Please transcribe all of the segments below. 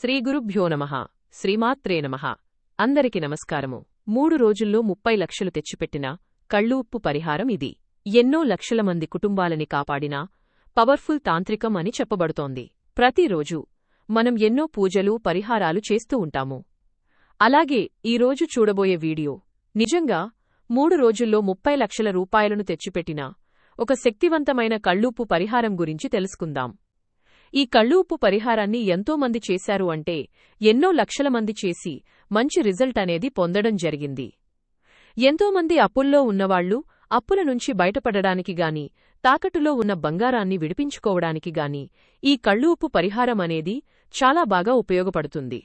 శ్రీగురుభ్యో నమ శ్రీమాత్రే నమ. అందరికి నమస్కారము. మూడు రోజుల్లో ముప్పై లక్షలు తెచ్చిపెట్టిన కళ్ళు ఉప్పు పరిహారం ఇది. ఎన్నో లక్షల మంది కుటుంబాలని కాపాడిన పవర్ఫుల్ తాంత్రికం అని చెప్పబడుతోంది. ప్రతిరోజు మనం ఎన్నో పూజలు పరిహారాలు చేస్తూ ఉంటాము. అలాగే ఈరోజు చూడబోయే వీడియో నిజంగా మూడు రోజుల్లో ముప్పై లక్షల రూపాయలను తెచ్చిపెట్టిన ఒక శక్తివంతమైన కళ్ళూపు పరిహారం గురించి తెలుసుకుందాం. ఈ కళ్ళు ఉప్పు పరిహారాన్ని ఎంతోమంది చేశారు అంటే ఎన్నో లక్షల మంది చేసి మంచి రిజల్ట్ అనేది పొందడం జరిగింది. ఎంతోమంది అప్పుల్లో ఉన్నవాళ్ళు అప్పుల నుంచి బయటపడడానికి గాని తాకట్టులో ఉన్న బంగారాన్ని విడిపించుకోవడానికి గాని ఈ కళ్ళు ఉప్పు పరిహారం అనేది చాలా బాగా ఉపయోగపడుతుంది.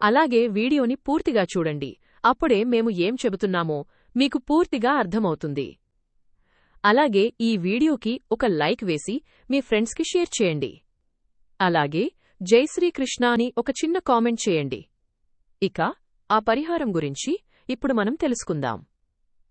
అలాగే వీడియోని పూర్తిగా చూడండి. అప్పుడే మేము ఏం చెబుతున్నామో మీకు పూర్తిగా అర్థమవుతుంది. అలాగే ఈ వీడియోకి ఒక లైక్ వేసి మీ ఫ్రెండ్స్కి షేర్ చేయండి. అలాగే జైశ్రీకృష్ణ అని ఒక చిన్న కామెంట్ చేయండి. ఇక ఆ పరిహారం గురించి ఇప్పుడు మనం తెలుసుకుందాం.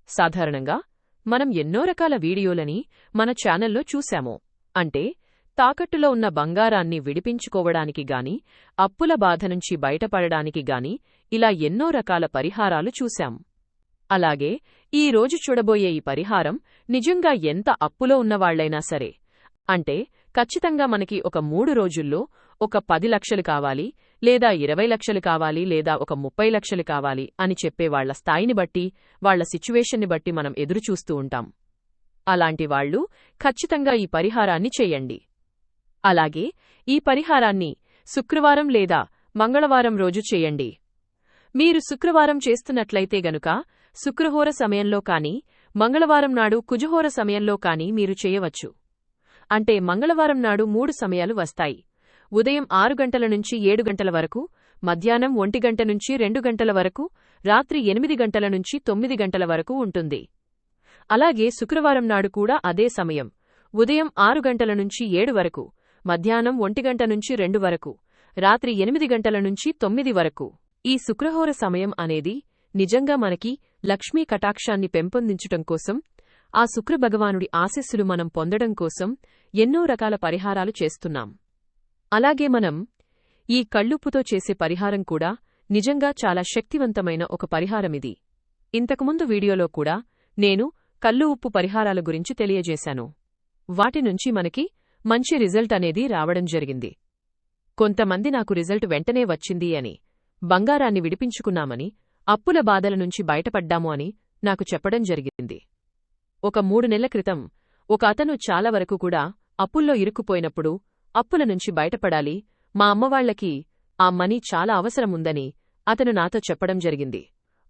సాధారణంగా మనం ఎన్నో రకాల వీడియోలని మన ఛానల్లో చూశాము. అంటే తాకట్టులో ఉన్న బంగారాన్ని విడిపించుకోవడానికి గాని అప్పుల బాధ నుంచి బయటపడడానికి గాని ఇలా ఎన్నో రకాల పరిహారాలు చూశాం. అలాగే ఈ రోజు చూడబోయే ఈ పరిహారం నిజంగా ఎంత అప్పులో ఉన్నవాళ్ళైనా సరే. అంటే ఖచ్చితంగా మనకి ఒక మూడు రోజుల్లో ఒక పది లక్షలు కావాలి లేదా ఇరవై లక్షలు కావాలి లేదా ఒక ముప్పై లక్షలు కావాలి అని చెప్పే వాళ్ళ స్థాయిని బట్టి వాళ్ళ సిచ్యువేషన్ని బట్టి మనం ఎదురుచూస్తూ ఉంటాం. అలాంటి వాళ్ళు ఖచ్చితంగా ఈ పరిహారాన్ని చెయ్యండి అలాగే ఈ పరిహారాన్ని శుక్రవారం లేదా మంగళవారం రోజు చేయండి. మీరు శుక్రవారం చేస్తున్నట్లయితే గనుక శుక్రహోర సమయంలో కాని మంగళవారం నాడు కుజహోర సమయంలో కాని మీరు చేయవచ్చు. అంటే మంగళవారం నాడు మూడు సమయాలు వస్తాయి. ఉదయం ఆరు గంటల నుంచి ఏడు గంటల వరకు మధ్యాహ్నం ఒంటి గంట నుంచి రెండు గంటల వరకు రాత్రి ఎనిమిది గంటల నుంచి తొమ్మిది గంటల వరకు ఉంటుంది. అలాగే శుక్రవారం నాడు కూడా అదే సమయం. ఉదయం ఆరు గంటల నుంచి ఏడు వరకు మధ్యాహ్నం ఒంటి గంట నుంచి రెండు వరకు రాత్రి ఎనిమిది గంటల నుంచి తొమ్మిది వరకు. ఈ శుక్రహోర సమయం అనేది నిజంగా మనకి లక్ష్మీ కటాక్షాన్ని పెంపొందించటం కోసం ఆ శుక్రభగవానుడి ఆశస్సులు మనం పొందడం కోసం ఎన్నో రకాల పరిహారాలు చేస్తున్నాం. అలాగే మనం ఈ కళ్ళుప్పుతో చేసే పరిహారం కూడా నిజంగా చాలా శక్తివంతమైన ఒక పరిహారమిది. ఇంతకుముందు వీడియోలో కూడా నేను కళ్ళు ఉప్పు పరిహారాల గురించి తెలియజేశాను. వాటి నుంచి మనకి మంచి రిజల్ట్ అనేది రావడం జరిగింది. కొంతమంది నాకు రిజల్ట్ వెంటనే వచ్చింది అని బంగారాన్ని విడిపించుకున్నామని అప్పుల బాధల నుంచి బయటపడ్డాము అని నాకు చెప్పడం జరిగింది. ఒక మూడు నెలల క్రితం ఒక అతను చాలా వరకు కూడా అప్పుల్లో ఇరుక్కుపోయినప్పుడు అప్పుల నుంచి బయటపడాలి మా అమ్మవాళ్ళకి ఆ మనీ చాలా అవసరం ఉందని అతను నాతో చెప్పడం జరిగింది.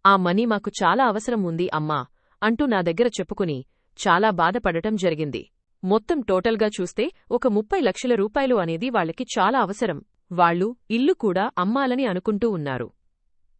ఆ మనీ మాకు చాలా అవసరం ఉంది అమ్మా అంటూ నా దగ్గర చెప్పుకుని చాలా బాధపడటం జరిగింది. మొత్తం టోటల్గా చూస్తే ఒక ముప్పై లక్షల రూపాయలు అనేది వాళ్ళకి చాలా అవసరం. వాళ్ళు ఇల్లు కూడా అమ్మాలని అనుకుంటూ ఉన్నారు.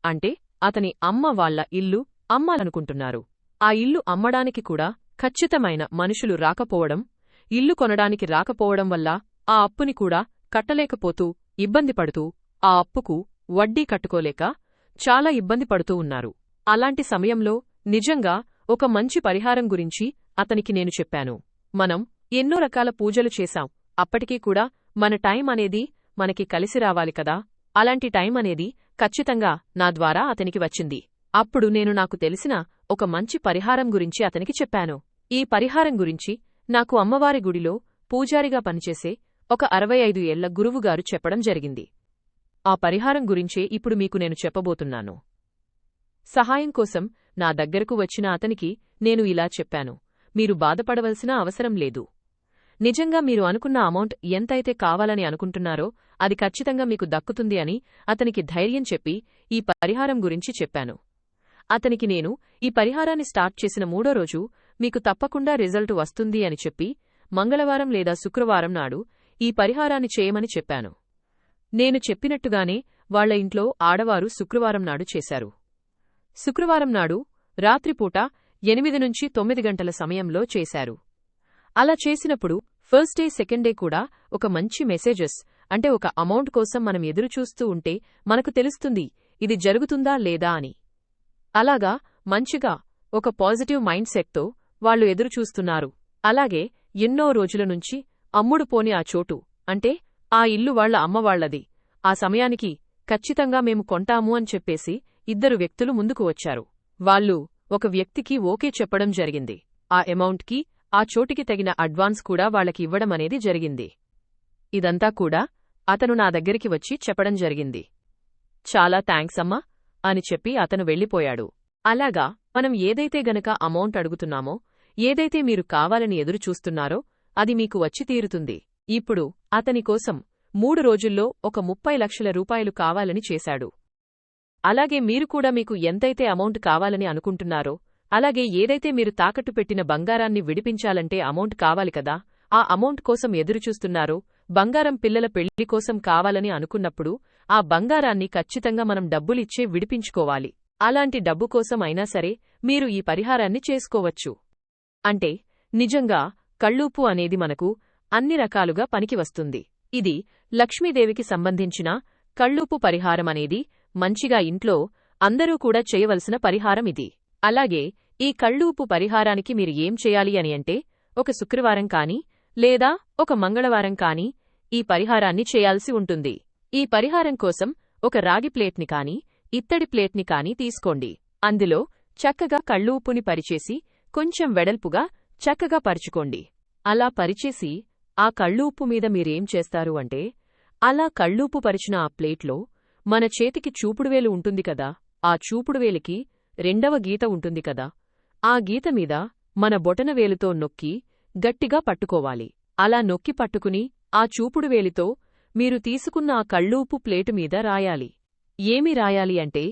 అంటే అతని అమ్మ వాళ్ళ ఇల్లు అమ్మాలనుకుంటున్నారు. ఆ ఇల్లు అమ్మడానికి కూడా ఖచ్చితమైన మనుషులు రాకపోవడం ఇల్లు కొనడానికి రాకపోవడం వల్ల ఆ అప్పుని కూడా కట్టలేకపోతూ ఇబ్బంది పడుతూ ఆ అప్పుకు వడ్డీ కట్టుకోలేక చాలా ఇబ్బంది పడుతూ ఉన్నారు. అలాంటి సమయంలో నిజంగా ఒక మంచి పరిహారం గురించి అతనికి నేను చెప్పాను. మనం ఎన్నో రకాల పూజలు చేశాం. అప్పటికీ కూడా మన టైం అనేది మనకి కలిసి రావాలి కదా. అలాంటి టైం అనేది ఖచ్చితంగా నా ద్వారా అతనికి వచ్చింది. అప్పుడు నేను నాకు తెలిసిన ఒక మంచి పరిహారం గురించి అతనికి చెప్పాను. ఈ పరిహారం గురించి నాకు అమ్మవారి గుడిలో పూజారిగా పనిచేసే ఒక అరవై ఐదు ఏళ్ళ గురువుగారు చెప్పడం జరిగింది. ఆ పరిహారం గురించే ఇప్పుడు మీకు నేను చెప్పబోతున్నాను. సహాయం కోసం నా దగ్గరకు వచ్చిన అతనికి నేను ఇలా చెప్పాను. మీరు బాధపడవలసిన అవసరం లేదు. నిజంగా మీరు అనుకున్న అమౌంట్ ఎంతైతే కావాలని అనుకుంటున్నారో అది ఖచ్చితంగా మీకు దక్కుతుంది అని అతనికి ధైర్యం చెప్పి ఈ పరిహారం గురించి చెప్పాను. అతనికి నేను ఈ పరిహారాన్ని స్టార్ట్ చేసిన మూడో రోజు మీకు తప్పకుండా రిజల్ట్ వస్తుంది అని చెప్పి మంగళవారం లేదా శుక్రవారం నాడు ఈ పరిహారాన్ని చేయమని చెప్పాను. నేను చెప్పినట్టుగానే వాళ్ళ ఇంట్లో ఆడవారు శుక్రవారం నాడు చేశారు. శుక్రవారం నాడు రాత్రిపూట ఎనిమిది నుంచి తొమ్మిది గంటల సమయంలో చేశారు. అలా చేసినప్పుడు ఫస్ట్ డే సెకండ్ డే కూడా ఒక మంచి మెసేజెస్ అంటే ఒక అమౌంట్ కోసం మనం ఎదురుచూస్తూ ఉంటే మనకు తెలుస్తుంది ఇది జరుగుతుందా లేదా అని. అలాగా మంచిగా ఒక పాజిటివ్ మైండ్ సెట్తో వాళ్ళు ఎదురుచూస్తున్నారు. అలాగే ఎన్నో రోజుల నుంచి అమ్ముడు పోని ఆ చోటు అంటే ఆ ఇల్లు వాళ్ళ అమ్మవాళ్ళది ఆ సమయానికి ఖచ్చితంగా మేము కొంటాము అని చెప్పేసి ఇద్దరు వ్యక్తులు ముందుకు వచ్చారు. వాళ్ళు ఒక వ్యక్తికి ఓకే చెప్పడం జరిగింది. ఆ అమౌంట్కి ఆ చోటికి తగిన అడ్వాన్స్ కూడా వాళ్ళకి ఇవ్వడం అనేది జరిగింది. ఇదంతా కూడా అతను నా దగ్గరికి వచ్చి చెప్పడం జరిగింది. చాలా థ్యాంక్స్ అమ్మా. అని చెప్పి అతను వెళ్ళిపోయాడు. అలాగా మనం ఏదైతే గనక అమౌంట్ అడుగుతున్నామో ఏదైతే మీరు కావాలని ఎదురు చూస్తున్నారో అది మీకు వచ్చి తీరుతుంది. ఇప్పుడు అతని కోసం మూడు రోజుల్లో ఒక ముప్పై లక్షల రూపాయలు కావాలని చేశాడు. అలాగే మీరు కూడా మీకు ఎంతైతే అమౌంట్ కావాలని అనుకుంటున్నారో అలాగే ఏదైతే మీరు తాకట్టు పెట్టిన బంగారాన్ని విడిపించాలంటే అమౌంట్ కావాలి కదా ఆ అమౌంట్ కోసం ఎదురుచూస్తున్నారో బంగారం పిల్లల పెళ్ళి కోసం కావాలని అనుకున్నప్పుడు ఆ బంగారాన్ని ఖచ్చితంగా మనం డబ్బులిచ్చే విడిపించుకోవాలి. అలాంటి డబ్బు కోసం అయినా సరే మీరు ఈ పరిహారాన్ని చేసుకోవచ్చు. అంటే నిజంగా కళ్ళూపు అనేది మనకు అన్ని రకాలుగా పనికి వస్తుంది. ఇది లక్ష్మీదేవికి సంబంధించిన కళ్ళూపు పరిహారం అనేది మంచిగా ఇంట్లో అందరూ కూడా చేయవలసిన పరిహారం ఇది. అలాగే ఈ కళ్ళూపు పరిహారానికి మీరు ఏం చేయాలి అని అంటే ఒక శుక్రవారం కాని లేదా ఒక మంగళవారం కాని ఈ పరిహారాన్ని చేయాల్సి ఉంటుంది. ఈ పరిహారం కోసం ఒక రాగి ప్లేట్ని కాని ఇత్తడి ప్లేట్ని కాని తీసుకోండి. అందులో చక్కగా కళ్ళూపుని పరిచేసి కొంచెం వెడల్పుగా చక్కగా పరుచుకోండి. అలా పరిచేసి ఆ కళ్ళూపు మీద మీరేం చేస్తారు అంటే అలా కళ్ళూపు పరిచిన ఆ ప్లేట్లో మన చేతికి చూపుడువేలు ఉంటుంది కదా ఆ చూపుడువేలికి రెండవ గీత ఉంటుంది కదా ఆ గీత మీద మన బొటనవేలుతో నొక్కి గట్టిగా పట్టుకోవాలి. అలా నొక్కి పట్టుకుని ఆ చూపుడువేలితో మీరు తీసుకున్న ఆ కళ్ళూపు ప్లేటు మీద రాయాలి. ఏమి రాయాలి అంటే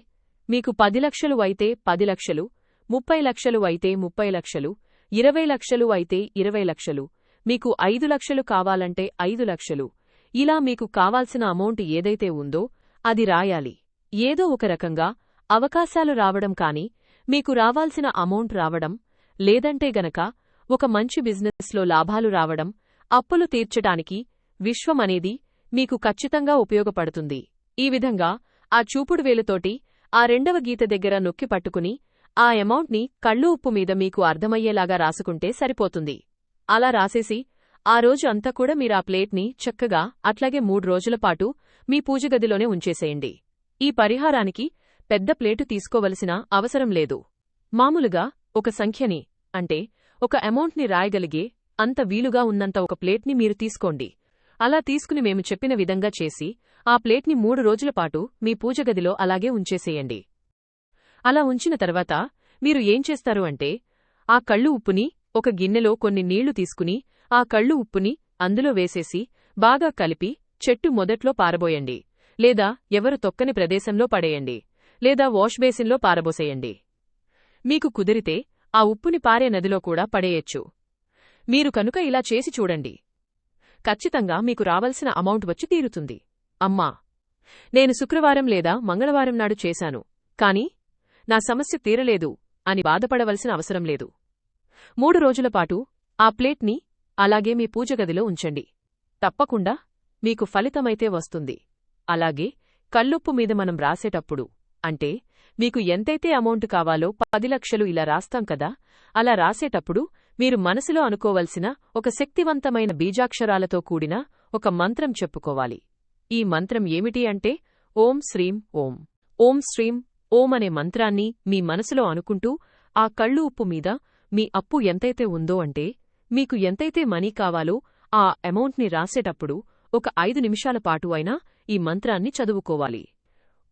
మీకు పది లక్షలు అయితే పది లక్షలు ముప్పై లక్షలు అయితే ముప్పై లక్షలు ఇరవై లక్షలు అయితే ఇరవై లక్షలు మీకు ఐదు లక్షలు కావాలంటే ఐదు లక్షలు ఇలా మీకు కావాల్సిన అమౌంట్ ఏదైతే ఉందో అది రాయాలి. ఏదో ఒక రకంగా అవకాశాలు రావడం కాని మీకు రావాల్సిన అమౌంట్ రావడం లేదంటే గనక ఒక మంచి బిజినెస్లో లాభాలు రావడం అప్పులు తీర్చటానికి విశ్వమనేది మీకు ఖచ్చితంగా ఉపయోగపడుతుంది. ఈ విధంగా ఆ చూపుడు వేలుతోటి ఆ రెండవ గీత దగ్గర నొక్కి పట్టుకుని ఆ అమౌంట్ని కళ్ళు ఉప్పు మీద మీకు అర్థమయ్యేలాగా రాసుకుంటే సరిపోతుంది. అలా రాసేసి ఆ రోజు అంతా కూడా ఆ ప్లేట్ని చక్కగా అట్లాగే మూడు రోజుల పాటు మీ పూజగదిలోనే ఉంచేసేయండి. ఈ పరిహారానికి పెద్ద ప్లేటు తీసుకోవలసిన అవసరం లేదు. మామూలుగా ఒక సంఖ్యని అంటే ఒక అమౌంట్ని రాయగలిగే అంత వీలుగా ఉన్నంత ఒక ప్లేట్ని మీరు తీసుకోండి. అలా తీసుకుని మేము చెప్పిన విధంగా చేసి ఆ ప్లేట్ని మూడు రోజుల పాటు మీ పూజగదిలో అలాగే ఉంచేసేయండి. అలా ఉంచిన తర్వాత మీరు ఏం చేస్తారు అంటే ఆ కళ్ళు ఉప్పుని ఒక గిన్నెలో కొన్ని నీళ్ళు తీసుకుని ఆ కళ్ళు ఉప్పుని అందులో వేసేసి బాగా కలిపి చెట్టు మొదట్లో పారబోయండి. లేదా ఎవరు తొక్కని ప్రదేశంలో పడేయండి. లేదా వాష్ బేసిన్లో పారబోసేయండి. మీకు కుదిరితే ఆ ఉప్పుని పారే నదిలో కూడా పడేయచ్చు. మీరు కనుక ఇలా చేసి చూడండి. ఖచ్చితంగా మీకు రావలసిన అమౌంట్ వచ్చి తీరుతుంది. అమ్మా! నేను శుక్రవారం లేదా మంగళవారం నాడు చేశాను కాని నా సమస్య తీరలేదు అని బాధపడవలసిన అవసరం లేదు. మూడు రోజులపాటు ఆ ప్లేట్ని అలాగే మీ పూజగదిలో ఉంచండి. తప్పకుండా మీకు ఫలితమైతే వస్తుంది. అలాగే కల్లుప్పు మీద మనం రాసేటప్పుడు అంటే మీకు ఎంతైతే అమౌంట్ కావాలో పది లక్షలు ఇలా రాస్తాం కదా అలా రాసేటప్పుడు మీరు మనసులో అనుకోవలసిన ఒక శక్తివంతమైన బీజాక్షరాలతో కూడిన ఒక మంత్రం చెప్పుకోవాలి. ఈ మంత్రం ఏమిటి అంటే ఓం శ్రీం ఓం. ఓం శ్రీం ఓం అనే మంత్రాన్ని మీ మనసులో అనుకుంటూ ఆ కళ్ళు ఉప్పు మీద మీ అప్పు ఎంతైతే ఉందో అంటే మీకు ఎంతైతే మనీ కావాలో ఆ అమౌంట్ని రాసేటప్పుడు ఒక ఐదు నిమిషాల పాటు అయినా ఈ మంత్రాన్ని చదువుకోవాలి.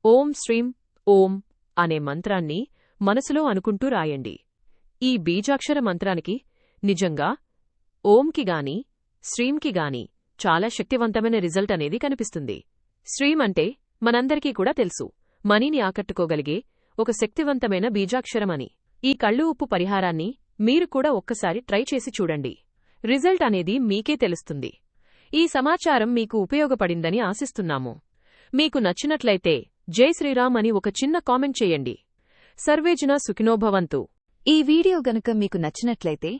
ఓం శ్రీం ఓం అనే మంత్రాన్ని మనసులో అనుకుంటూ రాయండి. ఈ బీజాక్షర మంత్రానికి నిజంగా? ఓంకి గాని శ్రీంకి గాని చాలా శక్తివంతమైన రిజల్ట్ అనేది కనిపిస్తుంది. శ్రీం అంటే మనందరికీ కూడా తెలుసు. మనీని ఆకట్టుకోగలిగే ఒక శక్తివంతమైన బీజాక్షరమని. ఈ కళ్ళు ఉప్పు పరిహారాన్ని మీరు కూడా ఒక్కసారి ట్రై చేసి చూడండి. రిజల్ట్ అనేది మీకే తెలుస్తుంది. ఈ సమాచారం మీకు ఉపయోగపడిందని ఆశిస్తున్నాము. మీకు నచ్చినట్లయితే జై శ్రీరామ్ అని ఒక చిన్న కామెంట్ చేయండి. సర్వేజన సుఖినోభవంతు. ఈ వీడియో గనుక మీకు నచ్చినట్లయితే